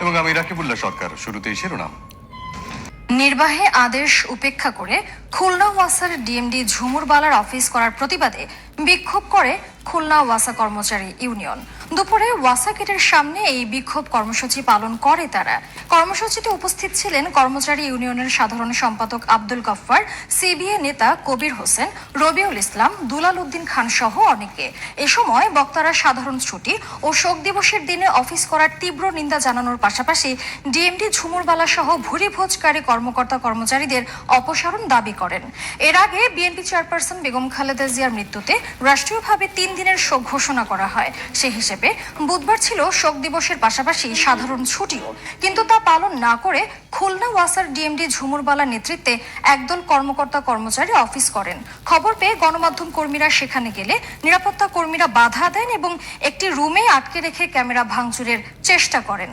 এবং আমি রাকিবুল্লাহ সরকার শুরুতেই শিরোনাম। নির্বাহে আদেশ উপেক্ষা করে খুলনা ওয়াসার ডিএমডি ঝুমুর বালার অফিস করার প্রতিবাদে বিক্ষোভ করে খুলনা ওয়াসা কর্মচারী ইউনিয়ন। দুপুরে ওয়াসা গেটের সামনে এই বিক্ষোভ কর্মসূচি পালন করে তারা। কর্মসূচিতে উপস্থিত ছিলেন কর্মচারী ইউনিয়নের সাধারণ সম্পাদক আব্দুল গফফার সিবিএ নেতা কবির হোসেন, রবিউল ইসলাম, দুলাল উদ্দিন খান সহ অনেকে। এ সময় বক্তারা সাধারণ ছুটি ও শোক দিবসের দিনে অফিস করার তীব্র নিন্দা জানানোর পাশাপাশি ডিএমডি ঝুমুরবালা সহ ভুরি ভোজকারী কর্মকর্তা কর্মচারীদের অপসারণ দাবি করেন। এর আগে বিএনপি চেয়ারপারসন বেগম খালেদা জিয়ার মৃত্যুতে রাষ্ট্রীয়ভাবে তিন দিনের শোক ঘোষণা করা হয়। সে হিসেবে বুধবার ছিল শোক দিবসের পাশাপাশি সাধারণ ছুটিও। কিন্তু তা পালন না করে খুলনা ওয়াসার ডিএমডি ঝুমুরবালার নেতৃত্বে একদল কর্মকর্তা কর্মচারী অফিস করেন। খবর পেয়ে গণমাধ্যম কর্মীরা সেখানে গেলে নিরাপত্তা কর্মীরা বাধা দেন এবং একটি রুমে আটকে রেখে ক্যামেরা ভাঙচুরের চেষ্টা করেন।